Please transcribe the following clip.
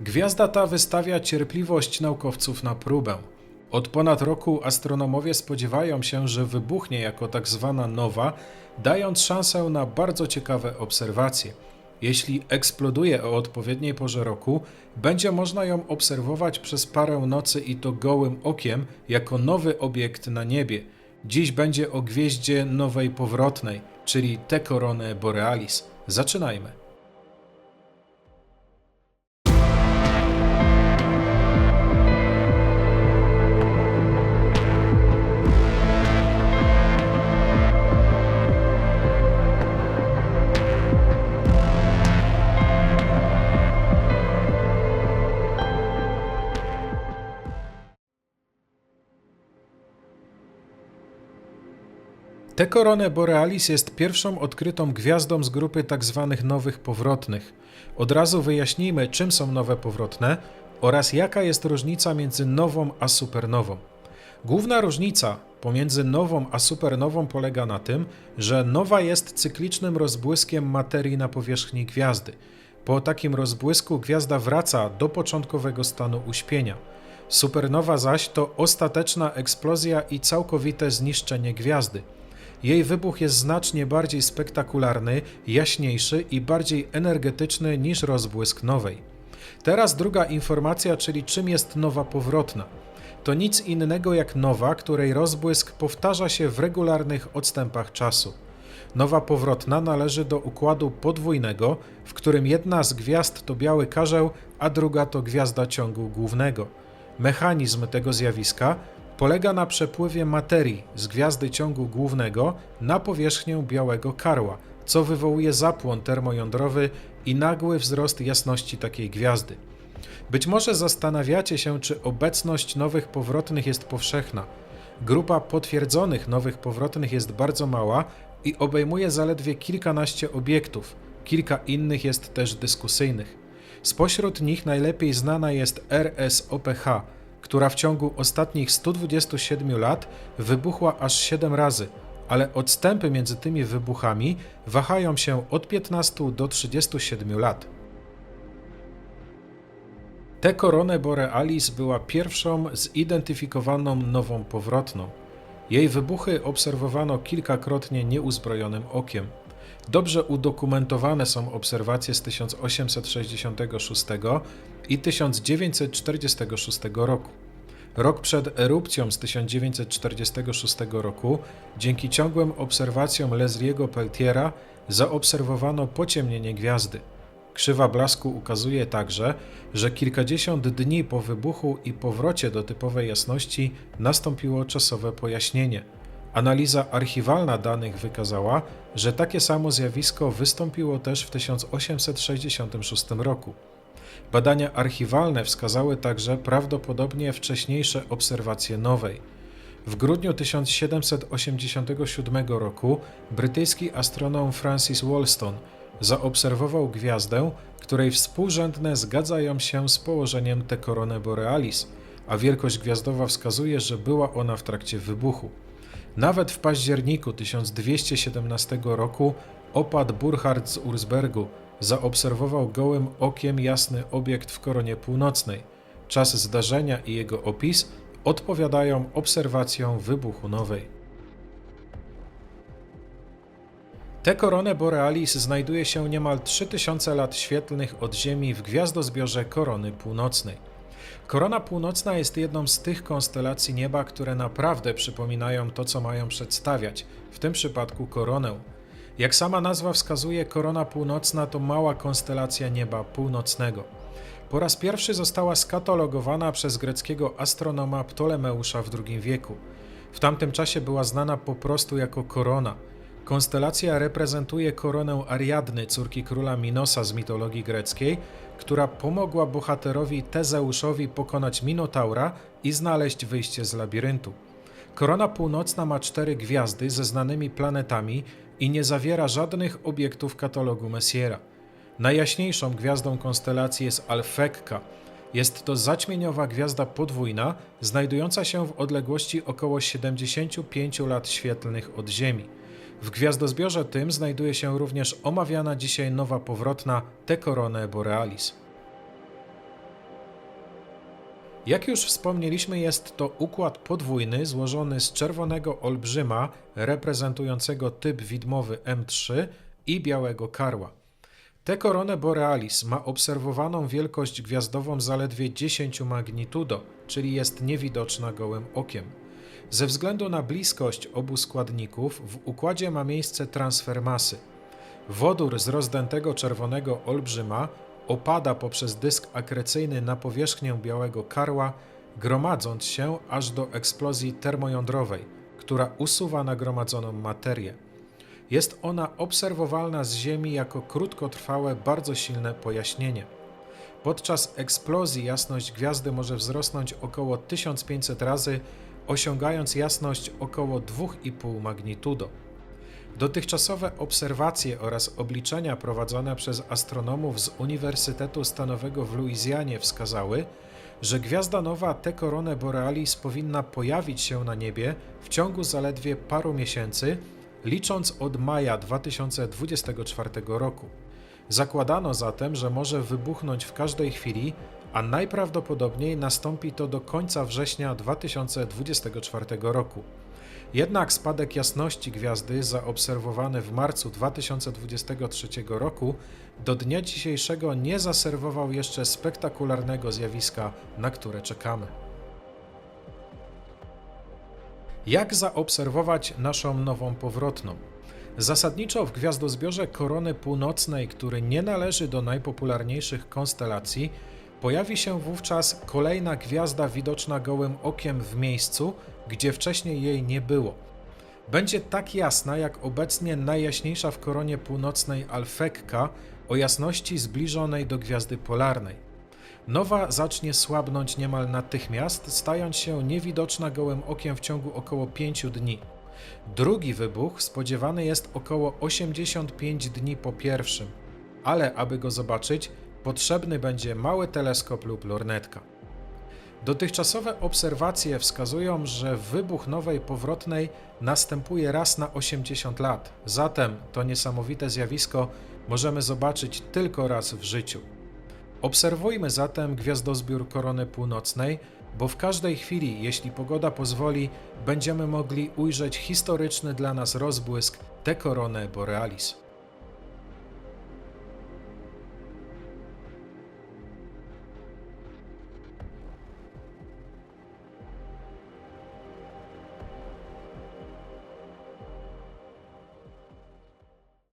Gwiazda ta wystawia cierpliwość naukowców na próbę. Od ponad roku astronomowie spodziewają się, że wybuchnie jako tak zwana nowa, dając szansę na bardzo ciekawe obserwacje. Jeśli eksploduje o odpowiedniej porze roku, będzie można ją obserwować przez parę nocy i to gołym okiem, jako nowy obiekt na niebie. Dziś będzie o gwieździe nowej powrotnej, czyli Te Coronę Borealis. Zaczynajmy. Te Coronę Borealis jest pierwszą odkrytą gwiazdą z grupy tzw. nowych powrotnych. Od razu wyjaśnijmy, czym są nowe powrotne oraz jaka jest różnica między nową a supernową. Główna różnica pomiędzy nową a supernową polega na tym, że nowa jest cyklicznym rozbłyskiem materii na powierzchni gwiazdy. Po takim rozbłysku gwiazda wraca do początkowego stanu uśpienia. Supernowa zaś to ostateczna eksplozja i całkowite zniszczenie gwiazdy. Jej wybuch jest znacznie bardziej spektakularny, jaśniejszy i bardziej energetyczny niż rozbłysk nowej. Teraz druga informacja, czyli czym jest nowa powrotna. To nic innego jak nowa, której rozbłysk powtarza się w regularnych odstępach czasu. Nowa powrotna należy do układu podwójnego, w którym jedna z gwiazd to biały karzeł, a druga to gwiazda ciągu głównego. Mechanizm tego zjawiska polega na przepływie materii z gwiazdy ciągu głównego na powierzchnię białego karła, co wywołuje zapłon termojądrowy i nagły wzrost jasności takiej gwiazdy. Być może zastanawiacie się, czy obecność nowych powrotnych jest powszechna. Grupa potwierdzonych nowych powrotnych jest bardzo mała i obejmuje zaledwie kilkanaście obiektów, kilka innych jest też dyskusyjnych. Spośród nich najlepiej znana jest RSOPH, która w ciągu ostatnich 127 lat wybuchła aż 7 razy, ale odstępy między tymi wybuchami wahają się od 15 do 37 lat. Te Coronę Borealis była pierwszą zidentyfikowaną nową powrotną. Jej wybuchy obserwowano kilkakrotnie nieuzbrojonym okiem. Dobrze udokumentowane są obserwacje z 1866 i 1946 roku. Rok przed erupcją z 1946 roku, dzięki ciągłym obserwacjom Lesliego Peltiera, zaobserwowano pociemnienie gwiazdy. Krzywa blasku ukazuje także, że kilkadziesiąt dni po wybuchu i powrocie do typowej jasności nastąpiło czasowe pojaśnienie. Analiza archiwalna danych wykazała, że takie samo zjawisko wystąpiło też w 1866 roku. Badania archiwalne wskazały także prawdopodobnie wcześniejsze obserwacje nowej. W grudniu 1787 roku brytyjski astronom Francis Wollaston zaobserwował gwiazdę, której współrzędne zgadzają się z położeniem Te Coronę Borealis, a wielkość gwiazdowa wskazuje, że była ona w trakcie wybuchu. Nawet w październiku 1217 roku opad Burchard z Ursbergu zaobserwował gołym okiem jasny obiekt w koronie północnej. Czas zdarzenia i jego opis odpowiadają obserwacjom wybuchu nowej. Te koronę Borealis znajduje się niemal 3000 lat świetlnych od Ziemi w gwiazdozbiorze Korony Północnej. Korona Północna jest jedną z tych konstelacji nieba, które naprawdę przypominają to, co mają przedstawiać, w tym przypadku koronę. Jak sama nazwa wskazuje, Korona Północna to mała konstelacja nieba północnego. Po raz pierwszy została skatalogowana przez greckiego astronoma Ptolemeusza w II wieku. W tamtym czasie była znana po prostu jako korona. Konstelacja reprezentuje koronę Ariadny, córki króla Minosa z mitologii greckiej, która pomogła bohaterowi Tezeuszowi pokonać Minotaura i znaleźć wyjście z labiryntu. Korona północna ma cztery gwiazdy ze znanymi planetami i nie zawiera żadnych obiektów katalogu Messiera. Najjaśniejszą gwiazdą konstelacji jest Alfekka. Jest to zaćmieniowa gwiazda podwójna, znajdująca się w odległości około 75 lat świetlnych od Ziemi. W gwiazdozbiorze tym znajduje się również omawiana dzisiaj nowa powrotna Te Coronę Borealis. Jak już wspomnieliśmy, jest to układ podwójny złożony z czerwonego olbrzyma reprezentującego typ widmowy M3 i białego karła. Tę koronę Borealis ma obserwowaną wielkość gwiazdową zaledwie 10 magnitudo, czyli jest niewidoczna gołym okiem. Ze względu na bliskość obu składników w układzie ma miejsce transfer masy. Wodór z rozdętego czerwonego olbrzyma opada poprzez dysk akrecyjny na powierzchnię białego karła, gromadząc się aż do eksplozji termojądrowej, która usuwa nagromadzoną materię. Jest ona obserwowalna z Ziemi jako krótkotrwałe, bardzo silne pojaśnienie. Podczas eksplozji jasność gwiazdy może wzrosnąć około 1500 razy, osiągając jasność około 2,5 magnitudo. Dotychczasowe obserwacje oraz obliczenia prowadzone przez astronomów z Uniwersytetu Stanowego w Luizjanie wskazały, że gwiazda nowa T Coronę Borealis powinna pojawić się na niebie w ciągu zaledwie paru miesięcy, licząc od maja 2024 roku. Zakładano zatem, że może wybuchnąć w każdej chwili, a najprawdopodobniej nastąpi to do końca września 2024 roku. Jednak spadek jasności gwiazdy zaobserwowany w marcu 2023 roku do dnia dzisiejszego nie zaserwował jeszcze spektakularnego zjawiska, na które czekamy. Jak zaobserwować naszą nową powrotną? Zasadniczo w gwiazdozbiorze Korony Północnej, który nie należy do najpopularniejszych konstelacji, pojawi się wówczas kolejna gwiazda widoczna gołym okiem w miejscu, gdzie wcześniej jej nie było. Będzie tak jasna jak obecnie najjaśniejsza w koronie północnej Alfekka o jasności zbliżonej do gwiazdy polarnej. Nowa zacznie słabnąć niemal natychmiast, stając się niewidoczna gołym okiem w ciągu około 5 dni. Drugi wybuch spodziewany jest około 85 dni po pierwszym, ale aby go zobaczyć, potrzebny będzie mały teleskop lub lornetka. Dotychczasowe obserwacje wskazują, że wybuch nowej powrotnej następuje raz na 80 lat, zatem to niesamowite zjawisko możemy zobaczyć tylko raz w życiu. Obserwujmy zatem gwiazdozbiór Korony Północnej, bo w każdej chwili, jeśli pogoda pozwoli, będziemy mogli ujrzeć historyczny dla nas rozbłysk Te Coronę Borealis.